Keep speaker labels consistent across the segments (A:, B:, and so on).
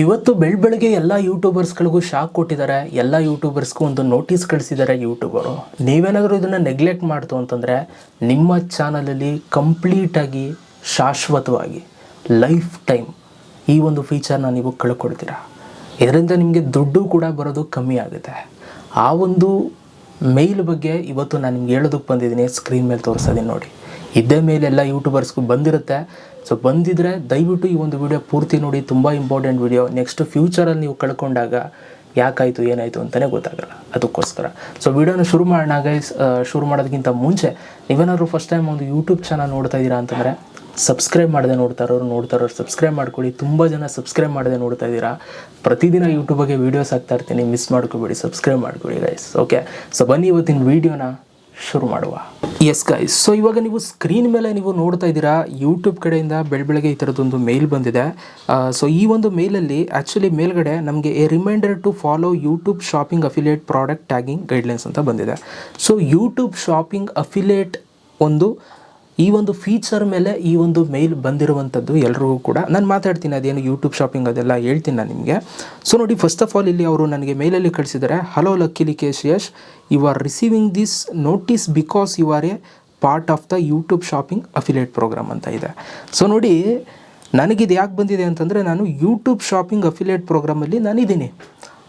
A: ಇವತ್ತು ಬೆಳ್ ಬೆಳಗ್ಗೆ ಎಲ್ಲ ಯೂಟ್ಯೂಬರ್ಸ್ಗಳಿಗೂ ಶಾಕ್ ಕೊಟ್ಟಿದ್ದಾರೆ. ಎಲ್ಲ ಯೂಟ್ಯೂಬರ್ಸ್ಗೂ ಒಂದು ನೋಟಿಸ್ ಕಳಿಸಿದ್ದಾರೆ ಯೂಟ್ಯೂಬರು ನೀವೇನಾದರೂ ಇದನ್ನು ನೆಗ್ಲೆಕ್ಟ್ ಮಾಡ್ತು ಅಂತಂದರೆ ನಿಮ್ಮ ಚಾನಲಲ್ಲಿ ಕಂಪ್ಲೀಟಾಗಿ ಶಾಶ್ವತವಾಗಿ ಲೈಫ್ ಟೈಮ್ ಈ ಒಂದು ಫೀಚರ್ನ ನೀವು ಕಳ್ಕೊಡ್ತೀರಾ? ಇದರಿಂದ ನಿಮಗೆ ದುಡ್ಡು ಕೂಡ ಬರೋದು ಕಮ್ಮಿ ಆಗುತ್ತೆ. ಆ ಒಂದು ಮೇಲ್ ಬಗ್ಗೆ ಇವತ್ತು ನಾನು ನಿಮ್ಗೆ ಹೇಳೋದಕ್ಕೆ ಬಂದಿದ್ದೀನಿ. ಸ್ಕ್ರೀನ್ ಮೇಲೆ ತೋರಿಸೋದೀನಿ ನೋಡಿ. ಇದೇ ಮೇಲೆ ಎಲ್ಲ ಯೂಟ್ಯೂಬರ್ಸ್ಗೂ ಬಂದಿರುತ್ತೆ. ಸೊ ಬಂದಿದ್ರೆ ದಯವಿಟ್ಟು ಈ ಒಂದು ವಿಡಿಯೋ ಪೂರ್ತಿ ನೋಡಿ. ತುಂಬ ಇಂಪಾರ್ಟೆಂಟ್ ವಿಡಿಯೋ ನೆಕ್ಸ್ಟ್ ಫ್ಯೂಚರಲ್ಲಿ ನೀವು ಕಳ್ಕೊಂಡಾಗ ಯಾಕಾಯಿತು, ಏನಾಯಿತು ಅಂತಲೇ ಗೊತ್ತಾಗಲ್ಲ. ಅದಕ್ಕೋಸ್ಕರ. ಸೊ ವಿಡಿಯೋನ ಶುರು ಮಾಡೋಣ ಗೈಸ್ ಶುರು ಮಾಡೋದಕ್ಕಿಂತ ಮುಂಚೆ ನೀವೇನಾದ್ರು ಫಸ್ಟ್ ಟೈಮ್ ಒಂದು ಯೂಟ್ಯೂಬ್ ಚಾನಲ್ ನೋಡ್ತಾ ಇದ್ದೀರಾ ಅಂತಂದರೆ ಸಬ್ಸ್ಕ್ರೈಬ್ ಮಾಡದೆ ನೋಡ್ತಾ ಇರೋರು ಸಬ್ಸ್ಕ್ರೈಬ್ ಮಾಡ್ಕೊಳ್ಳಿ. ತುಂಬ ಜನ ಸಬ್ಸ್ಕ್ರೈಬ್ ಮಾಡದೆ ನೋಡ್ತಾ ಇದ್ದೀರಾ. ಪ್ರತಿದಿನ ಯೂಟ್ಯೂಬಾಗೆ ವೀಡಿಯೋಸ್ ಹಾಕ್ತಾ ಇರ್ತೀನಿ. ಮಿಸ್ ಮಾಡ್ಕೋಬೇಡಿ. ಸಬ್ಸ್ಕ್ರೈಬ್ ಮಾಡ್ಕೊಳ್ಳಿ ಗೈಸ್ ಓಕೆ ಸೊ ಬನ್ನಿ ಇವತ್ತಿನ ವೀಡಿಯೋನ ಶುರು ಮಾಡುವ. ಎಸ್ ಗೈಸ್ ಸೊ ಇವಾಗ ನೀವು ಸ್ಕ್ರೀನ್ ಮೇಲೆ ನೀವು ನೋಡ್ತಾ ಇದ್ದೀರಾ ಯೂಟ್ಯೂಬ್ ಕಡೆಯಿಂದ ಬೆಳ ಬೆಳಗ್ಗೆ ಈ ಥರದ್ದೊಂದು ಮೇಲ್ ಬಂದಿದೆ. ಸೊ ಈ ಒಂದು ಮೇಲಲ್ಲಿ ಆ್ಯಕ್ಚುಲಿ ಮೇಲ್ಗಡೆ ನಮಗೆ a reminder to follow YouTube shopping affiliate product tagging guidelines ಅಂತ ಬಂದಿದೆ. ಸೊ ಯೂಟ್ಯೂಬ್ ಶಾಪಿಂಗ್ ಅಫಿಲಿಯೇಟ್ ಒಂದು ಈ ಒಂದು ಫೀಚರ್ ಮೇಲೆ ಈ ಒಂದು ಮೇಲ್ ಬಂದಿರುವಂಥದ್ದು ಎಲ್ರಿಗೂ ಕೂಡ. ನಾನು ಮಾತಾಡ್ತೀನಿ, ಅದೇನು ಯೂಟ್ಯೂಬ್ ಶಾಪಿಂಗ್ ಅದೆಲ್ಲ ಹೇಳ್ತೀನಿ ನಾನು ನಿಮಗೆ. ಸೊ ನೋಡಿ ಫಸ್ಟ್ ಆಫ್ ಆಲ್ ಇಲ್ಲಿ ಅವರು ನನಗೆ ಮೇಲಲ್ಲಿ ಕಳಿಸಿದ್ದಾರೆ hello Lucky Likesh Yash you are receiving this notice because you are a part of the YouTube shopping affiliate program ಅಂತ ಇದೆ. ಸೊ ನೋಡಿ, ನನಗಿದು ಯಾಕೆ ಬಂದಿದೆ ಅಂತಂದರೆ, ನಾನು ಯೂಟ್ಯೂಬ್ ಶಾಪಿಂಗ್ ಅಫಿಲೇಟ್ ಪ್ರೋಗ್ರಾಮಲ್ಲಿ ನಾನಿದ್ದೀನಿ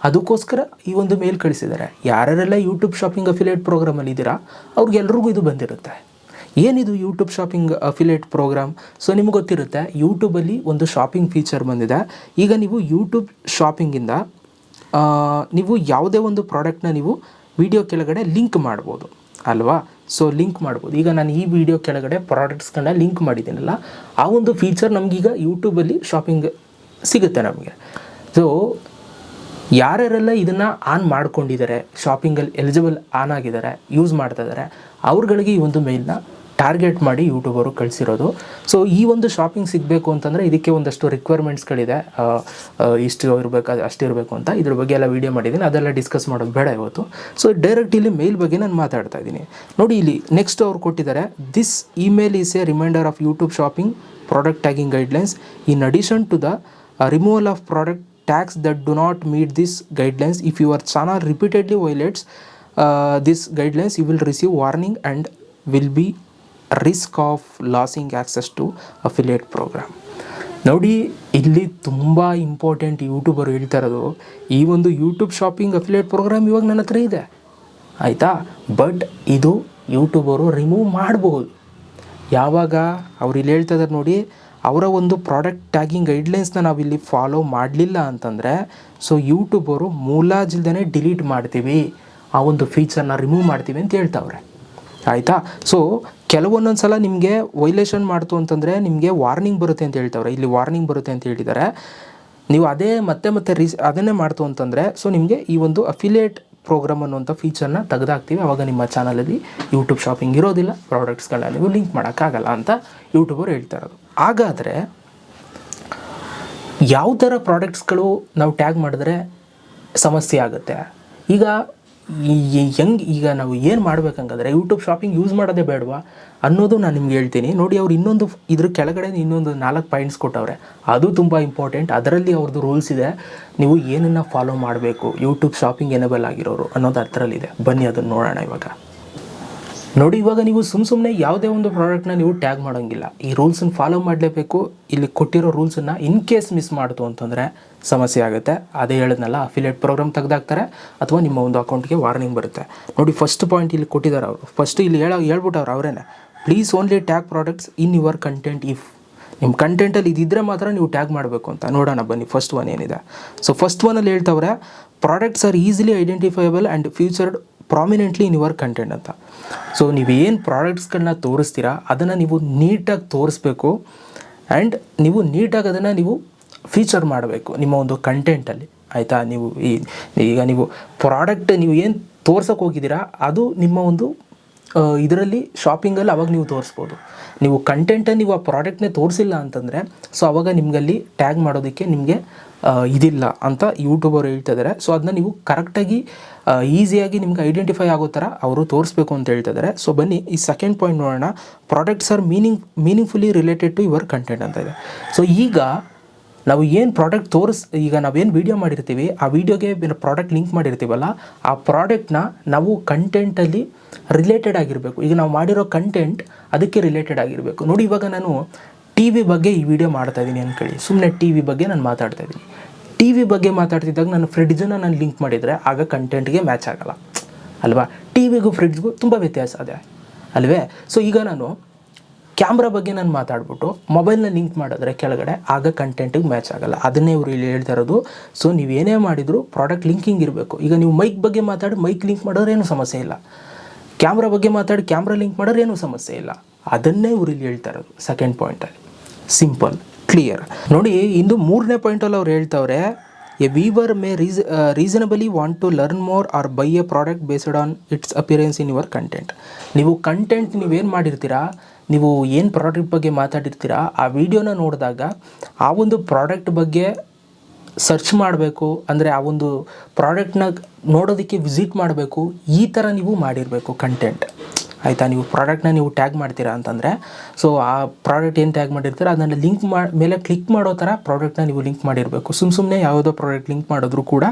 A: ಅದಕ್ಕೋಸ್ಕರ ಈ ಒಂದು ಮೇಲ್ ಕಳಿಸಿದ್ದಾರೆ. ಯಾರ್ಯಾರೆಲ್ಲ ಯೂಟ್ಯೂಬ್ ಶಾಪಿಂಗ್ ಅಫಿಲಿಯೇಟ್ ಪ್ರೋಗ್ರಾಮಲ್ಲಿ ಇದ್ದೀರಾ, ಅವ್ರಿಗೆಲ್ರಿಗೂ ಇದು ಬಂದಿರುತ್ತೆ. ಏನಿದು YouTube shopping affiliate program so ನಿಮ್ಗೆ ಗೊತ್ತಿರುತ್ತೆ ಯೂಟ್ಯೂಬಲ್ಲಿ ಒಂದು ಶಾಪಿಂಗ್ ಫೀಚರ್ ಬಂದಿದೆ. ಈಗ ನೀವು ಯೂಟ್ಯೂಬ್ ಶಾಪಿಂಗಿಂದ ನೀವು ಯಾವುದೇ ಒಂದು ಪ್ರಾಡಕ್ಟ್ನ ನೀವು ವಿಡಿಯೋ ಕೆಳಗಡೆ ಲಿಂಕ್ ಮಾಡ್ಬೋದು, ಅಲ್ವಾ? ಸೊ ಲಿಂಕ್ ಮಾಡ್ಬೋದು. ಈಗ ನಾನು ಈ ವಿಡಿಯೋ ಕೆಳಗಡೆ ಪ್ರಾಡಕ್ಟ್ಸ್ಗಳನ್ನ ಲಿಂಕ್ ಮಾಡಿದ್ದೀನಲ್ಲ, ಆ ಒಂದು ಫೀಚರ್ ನಮಗೀಗ ಯೂಟ್ಯೂಬಲ್ಲಿ ಶಾಪಿಂಗ್ ಸಿಗುತ್ತೆ ನಮಗೆ. ಸೊ ಯಾರ್ಯಾರೆಲ್ಲ ಇದನ್ನು ಆನ್ ಮಾಡ್ಕೊಂಡಿದ್ದಾರೆ ಶಾಪಿಂಗಲ್ಲಿ ಎಲಿಜಿಬಲ್ ಆನ್ ಆಗಿದ್ದಾರೆ ಯೂಸ್ ಮಾಡ್ತಾ ಇದ್ದಾರೆ, ಅವ್ರುಗಳಿಗೆ ಈ ಒಂದು ಮೇಲ್ನ ಟಾರ್ಗೆಟ್ ಮಾಡಿ ಯೂಟ್ಯೂಬರು ಕಳಿಸಿರೋದು. ಸೊ ಈ ಒಂದು ಶಾಪಿಂಗ್ ಸಿಗಬೇಕು ಅಂತಂದರೆ ಇದಕ್ಕೆ ಒಂದಷ್ಟು ರಿಕ್ವೈರ್ಮೆಂಟ್ಸ್ಗಳಿದೆ ಇಷ್ಟು ಇರಬೇಕು ಅಷ್ಟು ಇರಬೇಕು ಅಂತ. ಇದ್ರ ಬಗ್ಗೆ ಎಲ್ಲ ವೀಡಿಯೋ ಮಾಡಿದ್ದೀನಿ. ಅದೆಲ್ಲ ಡಿಸ್ಕಸ್ ಮಾಡೋದು ಬೇಡ ಇವತ್ತು. ಸೊ ಡೈರೆಕ್ಟ್ ಇಲ್ಲಿ ಮೇಲ್ ಬಗ್ಗೆ ನಾನು ಮಾತಾಡ್ತಾ ಇದ್ದೀನಿ. ನೋಡಿ, ಇಲ್ಲಿ ನೆಕ್ಸ್ಟ್ ಅವ್ರು ಕೊಟ್ಟಿದ್ದಾರೆ this email is a reminder of YouTube shopping product tagging guidelines in addition to the removal of product tags that do not meet this guidelines, if your channel repeatedly violates this guidelines you will receive warning and will will be of losing access to affiliate program ನೋಡಿ, ಇಲ್ಲಿ ತುಂಬ important YouTuber ಹೇಳ್ತಾ ಇರೋದು, ಈ ಒಂದು YouTube shopping affiliate program ಇವಾಗ ನನ್ನ ಹತ್ರ ಇದೆ. ಆಯಿತಾ? ಬಟ್ ಇದು ಯೂಟ್ಯೂಬರು ರಿಮೂವ್ ಮಾಡಬಹುದು ಯಾವಾಗ? ಅವ್ರು ಇಲ್ಲಿ ಹೇಳ್ತಾ ಇದ್ದಾರೆ ನೋಡಿ, ಅವರ ಒಂದು ಪ್ರಾಡಕ್ಟ್ ಟ್ಯಾಗಿಂಗ್ ಗೈಡ್ಲೈನ್ಸ್ನ ನಾವಿಲ್ಲಿ ಫಾಲೋ ಮಾಡಲಿಲ್ಲ ಅಂತಂದರೆ ಸೊ ಯೂಟ್ಯೂಬರು ಮೂಲಾಜಿಲ್ದೇ ಡಿಲೀಟ್ ಮಾಡ್ತೀವಿ. ಆ ಒಂದು ಫೀಚರ್ನ ರಿಮೂವ್ ಮಾಡ್ತೀವಿ ಅಂತ ಹೇಳ್ತಾವ್ರೆ. ಆಯಿತಾ? ಸೊ ಕೆಲವೊಂದೊಂದು ಸಲ ನಿಮಗೆ ವೈಲೇಷನ್ ಮಾಡ್ತು ಅಂತಂದರೆ ನಿಮಗೆ ವಾರ್ನಿಂಗ್ ಬರುತ್ತೆ ಅಂತ ಹೇಳ್ತಾವ್ರೆ. ಇಲ್ಲಿ ವಾರ್ನಿಂಗ್ ಬರುತ್ತೆ ಅಂತ ಹೇಳಿದ್ದಾರೆ ನೀವು ಅದೇ ಮತ್ತೆ ಮತ್ತೆ ರೀಸ್, ಅದನ್ನೇ ಮಾಡ್ತು ಅಂತಂದರೆ ಸೊ ನಿಮಗೆ ಈ ಒಂದು ಅಫಿಲಿಯೇಟ್ ಪ್ರೋಗ್ರಾಮ್ ಅನ್ನುವಂಥ ಫೀಚರ್ನ ತೆಗೆದಾಕ್ತೀವಿ. ಅವಾಗ ನಿಮ್ಮ ಚಾನಲಲ್ಲಿ ಯೂಟ್ಯೂಬ್ ಶಾಪಿಂಗ್ ಇರೋದಿಲ್ಲ. ಪ್ರಾಡಕ್ಟ್ಸ್ಗಳನ್ನ ನೀವು ಲಿಂಕ್ ಮಾಡೋಕ್ಕಾಗಲ್ಲ ಅಂತ ಯೂಟ್ಯೂಬರು ಹೇಳ್ತಾ ಇರೋದು. ಹಾಗಾದರೆ ಯಾವ ಥರ ಪ್ರಾಡಕ್ಟ್ಸ್ಗಳು ನಾವು ಟ್ಯಾಗ್ ಮಾಡಿದ್ರೆ ಸಮಸ್ಯೆ ಆಗುತ್ತೆ? ಈಗ ಹೆಂಗೆ ಈಗ ನಾವು ಏನು ಮಾಡ್ಬೇಕಂಗಂದ್ರೆ ಯೂಟ್ಯೂಬ್ ಶಾಪಿಂಗ್ ಯೂಸ್ ಮಾಡೋದೇ ಬೇಡವಾ ಅನ್ನೋದು ನಾನು ನಿಮ್ಗೆ ಹೇಳ್ತೀನಿ. ನೋಡಿ ಅವ್ರು ಇನ್ನೊಂದು ಇದ್ರ ಕೆಳಗಡೆ ಇನ್ನೊಂದು ನಾಲ್ಕು ಪಾಯಿಂಟ್ಸ್ ಕೊಟ್ಟವ್ರೆ. ಅದು ತುಂಬ ಇಂಪಾರ್ಟೆಂಟ್ ಅದರಲ್ಲಿ ಅವ್ರದ್ದು ರೂಲ್ಸ್ ಇದೆ. ನೀವು ಏನನ್ನು ಫಾಲೋ ಮಾಡಬೇಕು ಯೂಟ್ಯೂಬ್ ಶಾಪಿಂಗ್ ಎನೇಬಲ್ ಆಗಿರೋರು ಅನ್ನೋದು ಅದರಲ್ಲಿದೆ. ಬನ್ನಿ ಅದನ್ನು ನೋಡೋಣ ಇವಾಗ. ನೋಡಿ, ಇವಾಗ ನೀವು ಸುಮ್ಮ ಸುಮ್ಮನೆ ಯಾವುದೇ ಒಂದು ಪ್ರಾಡಕ್ಟ್ನ ನೀವು ಟ್ಯಾಗ್ ಮಾಡೋಂಗಿಲ್ಲ. ಈ ರೂಲ್ಸನ್ನು ಫಾಲೋ ಮಾಡಲೇಬೇಕು. ಇಲ್ಲಿ ಕೊಟ್ಟಿರೋ ರೂಲ್ಸನ್ನು ಇನ್ ಕೇಸ್ ಮಿಸ್ ಮಾಡಿತು ಅಂತಂದರೆ ಸಮಸ್ಯೆ ಆಗುತ್ತೆ. ಅದೇ ಹೇಳಿದ್ನಲ್ಲ ಅಫಿಲೇಟ್ ಪ್ರೋಗ್ರಾಮ್ ತೆಗೆದಾಕ್ತಾರೆ, ಅಥವಾ ನಿಮ್ಮ ಒಂದು ಅಕೌಂಟ್ಗೆ ವಾರ್ನಿಂಗ್ ಬರುತ್ತೆ. ನೋಡಿ ಫಸ್ಟ್ ಪಾಯಿಂಟ್ ಇಲ್ಲಿ ಕೊಟ್ಟಿದ್ದಾರೆ ಅವರು. ಫಸ್ಟ್ ಇಲ್ಲಿ ಹೇಳೋ, ಹೇಳ್ಬಿಟ್ಟವ್ರು ಅವರೇನೆ. Please only tag products in your content if ನಿಮ್ಮ ಕಂಟೆಂಟಲ್ಲಿ ಇದಿದ್ದರೆ ಮಾತ್ರ ನೀವು ಟ್ಯಾಗ್ ಮಾಡಬೇಕು ಅಂತ. ನೋಡೋಣ, ಬನ್ನಿ. ಫಸ್ಟ್ ಒನ್ ಏನಿದೆ. ಸೊ ಫಸ್ಟ್ ಒನಲ್ಲಿ ಹೇಳ್ತವ್ರೆ products are easily identifiable and featured prominently in your content ಅಂತ. ಸೊ ನೀವೇನು ಪ್ರಾಡಕ್ಟ್ಸ್ಗಳನ್ನ ತೋರಿಸ್ತೀರಾ, ಅದನ್ನು ನೀವು ನೀಟಾಗಿ ತೋರಿಸ್ಬೇಕು ಆ್ಯಂಡ್ ನೀವು ನೀಟಾಗಿ ಅದನ್ನು ನೀವು ಫೀಚರ್ ಮಾಡಬೇಕು ನಿಮ್ಮ ಒಂದು ಕಂಟೆಂಟಲ್ಲಿ ಆಯಿತಾ? ನೀವು ಈಗ ನೀವು ಪ್ರಾಡಕ್ಟ್ ನೀವು ಏನು ತೋರ್ಸೋಕೆ ಹೋಗಿದ್ದೀರಾ, ಅದು ನಿಮ್ಮ ಒಂದು ಇದರಲ್ಲಿ ಶಾಪಿಂಗಲ್ಲಿ ಅವಾಗ ನೀವು ತೋರಿಸ್ಬೋದು. ನೀವು ಕಂಟೆಂಟನ್ನು ನೀವು ಆ ಪ್ರಾಡಕ್ಟ್ನೇ ತೋರಿಸಿಲ್ಲ ಅಂತಂದರೆ ಸೊ ಅವಾಗ ನಿಮಗಲ್ಲಿ ಟ್ಯಾಗ್ ಮಾಡೋದಕ್ಕೆ ನಿಮಗೆ ಇದಿಲ್ಲ ಅಂತ ಯೂಟ್ಯೂಬರು ಹೇಳ್ತಾ ಇದ್ದಾರೆ ಸೊ ಅದನ್ನ ನೀವು ಕರೆಕ್ಟಾಗಿ ಈಸಿಯಾಗಿ ನಿಮ್ಗೆ ಐಡೆಂಟಿಫೈ ಆಗೋ ಥರ ಅವರು ತೋರಿಸ್ಬೇಕು ಅಂತ ಹೇಳ್ತಾ ಇದ್ದಾರೆ. ಸೊ ಬನ್ನಿ, ಈ ಸೆಕೆಂಡ್ ಪಾಯಿಂಟ್ ನೋಡೋಣ. Products are meaning meaningfully related to your content ಅಂತ ಇದೆ. ಸೊ ಈಗ ನಾವು ಏನು ಪ್ರಾಡಕ್ಟ್ ತೋರಿಸ್, ಈಗ ನಾವೇನು ವೀಡಿಯೋ ಮಾಡಿರ್ತೀವಿ, ಆ ವಿಡಿಯೋಗೆ ಪ್ರಾಡಕ್ಟ್ ಲಿಂಕ್ ಮಾಡಿರ್ತೀವಲ್ಲ, ಆ ಪ್ರಾಡಕ್ಟ್ನ ನಾವು ಕಂಟೆಂಟಲ್ಲಿ ರಿಲೇಟೆಡ್ ಆಗಿರಬೇಕು. ಈಗ ನಾವು ಮಾಡಿರೋ ಕಂಟೆಂಟ್ ಅದಕ್ಕೆ ರಿಲೇಟೆಡ್ ಆಗಿರಬೇಕು. ನೋಡಿ, ಇವಾಗ ನಾನು ಟಿ ವಿ ಬಗ್ಗೆ ಈ ವಿಡಿಯೋ ಮಾಡ್ತಾ ಇದ್ದೀನಿ ಅಂದ್ಕೊಳ್ಳಿ ಸುಮ್ಮನೆ ಟಿ ವಿ ಬಗ್ಗೆ ನಾನು ಮಾತಾಡ್ತಾ ಇದ್ದೀನಿ ಟಿ ವಿ ಬಗ್ಗೆ ಮಾತಾಡ್ತಿದ್ದಾಗ ನಾನು ಫ್ರಿಡ್ಜನ್ನು ನಾನು ಲಿಂಕ್ ಮಾಡಿದರೆ ಆಗ ಕಂಟೆಂಟ್ಗೆ ಮ್ಯಾಚ್ ಆಗಲ್ಲ. ಅಲ್ವಾ? ಟಿ ವಿಗೂ ಫ್ರಿಡ್ಜ್ಗೂ ತುಂಬ ವ್ಯತ್ಯಾಸ ಇದೆ ಅಲ್ವೇ? ಸೊ ಈಗ ನಾನು ಕ್ಯಾಮ್ರಾ ಬಗ್ಗೆ ನಾನು ಮಾತಾಡ್ಬಿಟ್ಟು ಮೊಬೈಲ್ನ ಲಿಂಕ್ ಮಾಡಿದ್ರೆ ಕೆಳಗಡೆ ಆಗ ಕಂಟೆಂಟಿಗೆ ಮ್ಯಾಚ್ ಆಗಲ್ಲ. ಅದನ್ನೇ ಇವರು ಇಲ್ಲಿ ಹೇಳ್ತಾ ಇರೋದು. ಸೊ ನೀವು ಏನೇ ಮಾಡಿದರೂ ಪ್ರಾಡಕ್ಟ್ ಲಿಂಕಿಂಗ್ ಇರಬೇಕು. ಈಗ ನೀವು ಮೈಕ್ ಬಗ್ಗೆ ಮಾತಾಡಿ ಮೈಕ್ ಲಿಂಕ್ ಮಾಡೋರೇನು ಏನೂ ಸಮಸ್ಯೆ ಇಲ್ಲ. ಕ್ಯಾಮ್ರಾ ಬಗ್ಗೆ ಮಾತಾಡಿ ಕ್ಯಾಮ್ರಾ ಲಿಂಕ್ ಮಾಡೋರು ಏನೂ ಸಮಸ್ಯೆ ಇಲ್ಲ. ಅದನ್ನೇ ಇವರು ಇಲ್ಲಿ ಹೇಳ್ತಾ ಇರೋದು ಸೆಕೆಂಡ್ ಪಾಯಿಂಟಲ್ಲಿ ಸಿಂಪಲ್ ಕ್ಲಿಯರ್ ನೋಡಿ, ಇಂದು ಮೂರನೇ ಪಾಯಿಂಟಲ್ಲಿ ಅವ್ರು ಹೇಳ್ತವ್ರೆ, a viewer may reas reasonably want to learn more or buy a product based on its appearance in your content ನೀವು ಕಂಟೆಂಟ್ ನೀವೇನು ಮಾಡಿರ್ತೀರಾ, ನೀವು ಏನು ಪ್ರಾಡಕ್ಟ್ ಬಗ್ಗೆ ಮಾತಾಡಿರ್ತೀರಾ, ಆ ವಿಡಿಯೋನ ನೋಡಿದಾಗ ಆ ಒಂದು ಪ್ರಾಡಕ್ಟ್ ಬಗ್ಗೆ ಸರ್ಚ್ ಮಾಡಬೇಕು, ಅಂದರೆ ಆ ಒಂದು ಪ್ರಾಡಕ್ಟ್ನ ನೋಡೋದಕ್ಕೆ ವಿಸಿಟ್ ಮಾಡಬೇಕು, ಈ ಥರ ನೀವು ಮಾಡಿರಬೇಕು ಕಂಟೆಂಟ್ ಆಯಿತಾ? ನೀವು ಪ್ರಾಡಕ್ಟ್ನ ನೀವು ಟ್ಯಾಗ್ ಮಾಡ್ತೀರಾ ಅಂತಂದರೆ ಸೊ ಆ ಪ್ರಾಡಕ್ಟ್ ಏನು ಟ್ಯಾಗ್ ಮಾಡಿರ್ತೀರ, ಅದನ್ನು ಲಿಂಕ್ ಮಾಡಿ ಮೇಲೆ ಕ್ಲಿಕ್ ಮಾಡೋ ಥರ ಪ್ರಾಡಕ್ಟ್ನ ನೀವು ಲಿಂಕ್ ಮಾಡಿರಬೇಕು. ಸುಮ್ಮ ಸುಮ್ಮನೆ ಯಾವುದೋ ಪ್ರಾಡಕ್ಟ್ ಲಿಂಕ್ ಮಾಡಿದ್ರು ಕೂಡ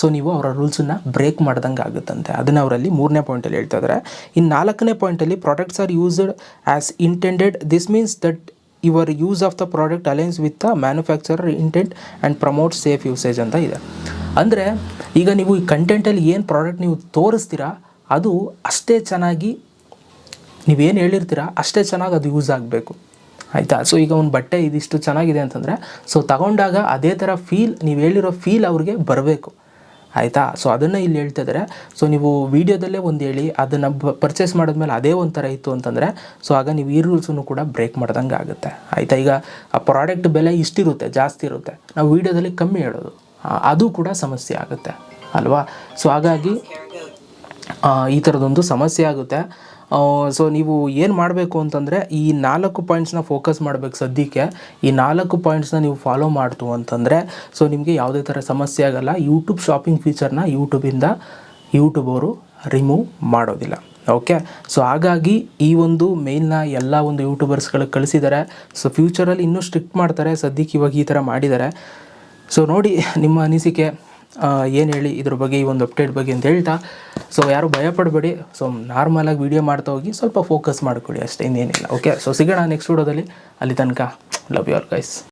A: ಸೊ ನೀವು ಅವರ ರೂಲ್ಸನ್ನು ಬ್ರೇಕ್ ಮಾಡ್ದಂಗೆ ಆಗುತ್ತಂತೆ. ಅದನ್ನು ಅವರಲ್ಲಿ ಮೂರನೇ ಪಾಯಿಂಟಲ್ಲಿ ಹೇಳ್ತಾ ಇದ್ದಾರೆ ಇನ್ನು ನಾಲ್ಕನೇ ಪಾಯಿಂಟಲ್ಲಿ products are used as intended this means that your use of the product aligns with the manufacturer intent and promote safe usage ಅಂತ ಇದೆ. ಅಂದರೆ, ಈಗ ನೀವು ಈ ಕಂಟೆಂಟಲ್ಲಿ ಏನು ಪ್ರಾಡಕ್ಟ್ ನೀವು ತೋರಿಸ್ತೀರಾ, ಅದು ಅಷ್ಟೇ ಚೆನ್ನಾಗಿ ನೀವೇನು ಹೇಳಿರ್ತೀರಾ, ಅಷ್ಟೇ ಚೆನ್ನಾಗಿ ಅದು ಯೂಸ್ ಆಗಬೇಕು. ಆಯಿತಾ? ಸೊ ಈಗ ಒಂದು ಬಟ್ಟೆ ಇದಿಷ್ಟು ಚೆನ್ನಾಗಿದೆ ಅಂತಂದರೆ ಸೊ ತಗೊಂಡಾಗ ಅದೇ ಥರ ಫೀಲ್ ನೀವು ಹೇಳಿರೋ ಫೀಲ್ ಅವ್ರಿಗೆ ಬರಬೇಕು. ಆಯಿತಾ? ಸೊ ಅದನ್ನು ಇಲ್ಲಿ ಹೇಳ್ತಾ ಇದ್ದಾರೆ ಸೊ ನೀವು ವೀಡಿಯೋದಲ್ಲೇ ಒಂದು ಹೇಳಿ, ಅದನ್ನು ಪರ್ಚೇಸ್ ಮಾಡಿದ್ಮೇಲೆ ಅದೇ ಒಂಥರ ಇತ್ತು ಅಂತಂದರೆ ಸೊ ಆಗ ನೀವು ಈ ರೂಲ್ಸನ್ನು ಕೂಡ ಬ್ರೇಕ್ ಮಾಡ್ದಂಗೆ ಆಗುತ್ತೆ. ಆಯಿತಾ? ಈಗ ಆ ಪ್ರಾಡಕ್ಟ್ ಬೆಲೆ ಇಷ್ಟಿರುತ್ತೆ, ಜಾಸ್ತಿ ಇರುತ್ತೆ. ನಾವು ವೀಡಿಯೋದಲ್ಲಿ ಕಮ್ಮಿ ಹೇಳೋದು. ಅದು ಕೂಡ ಸಮಸ್ಯೆ ಆಗುತ್ತೆ. ಅಲ್ವಾ? ಸೊ ಹಾಗಾಗಿ ಈ ಥರದೊಂದು ಸಮಸ್ಯೆ ಆಗುತ್ತೆ. ಸೊ ನೀವು ಏನು ಮಾಡಬೇಕು ಅಂತಂದರೆ ಈ ನಾಲ್ಕು ಪಾಯಿಂಟ್ಸ್ನ ಫೋಕಸ್ ಮಾಡಬೇಕು ಸದ್ಯಕ್ಕೆ. ಈ ನಾಲ್ಕು ಪಾಯಿಂಟ್ಸ್ನ ನೀವು ಫಾಲೋ ಮಾಡ್ತು ಅಂತಂದರೆ ಸೊ ನಿಮಗೆ ಯಾವುದೇ ಥರ ಸಮಸ್ಯೆ ಆಗಲ್ಲ. ಯೂಟ್ಯೂಬ್ ಶಾಪಿಂಗ್ ಫೀಚರ್ನ ಯೂಟ್ಯೂಬಿಂದ ಯೂಟ್ಯೂಬ್ ಅವರು ರಿಮೂವ್ ಮಾಡೋದಿಲ್ಲ. ಓಕೆ ಸೊ ಹಾಗಾಗಿ ಈ ಒಂದು ಮೇಲ್ನ ಎಲ್ಲ ಒಂದು ಯೂಟ್ಯೂಬರ್ಸ್ಗಳಿಗೆ ಕಳಿಸಿದ್ದಾರೆ ಸೊ ಫ್ಯೂಚರಲ್ಲಿ ಇನ್ನೂ ಸ್ಟ್ರಿಕ್ಟ್ ಮಾಡ್ತಾರೆ. ಸದ್ಯಕ್ಕೆ ಇವಾಗ ಈ ಥರ ಮಾಡಿದ್ದಾರೆ ಸೊ ನೋಡಿ, ನಿಮ್ಮ ಅನಿಸಿಕೆ. ಏನು ಹೇಳಿ ಇದ್ರ ಬಗ್ಗೆ, ಈ ಒಂದು ಅಪ್ಡೇಟ್ ಬಗ್ಗೆ ಅಂತ ಹೇಳ್ತಾ. ಸೊ ಯಾರು ಭಯಪಡಬೇಡಿ. ಸೊ ನಾರ್ಮಲಾಗಿ ವೀಡಿಯೋ ಮಾಡ್ತಾ ಹೋಗಿ ಸ್ವಲ್ಪ ಫೋಕಸ್ ಮಾಡ್ಕೊಳ್ಳಿ ಅಷ್ಟೇ, ಇನ್ನೇನಿಲ್ಲ. ಓಕೆ ಸೊ ಸಿಗೋಣ ನೆಕ್ಸ್ಟ್ ವಿಡಿಯೋದಲ್ಲಿ ಅಲ್ಲಿ ತನಕ ಲವ್ ಯು ಆರ್ ಗೈಸ್